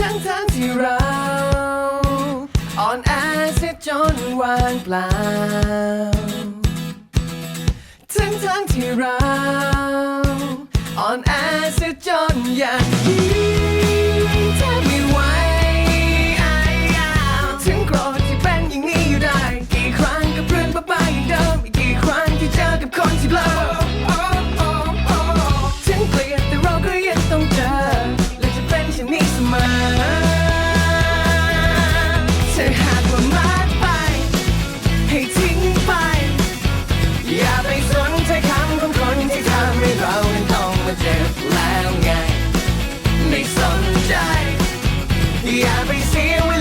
ทั้งทั้งที่เราอ่อนแอเสียจนวางเปล่า ทั้งทั้งที่เราอ่อนแอเสียจนยัง Yeah, I've been seeing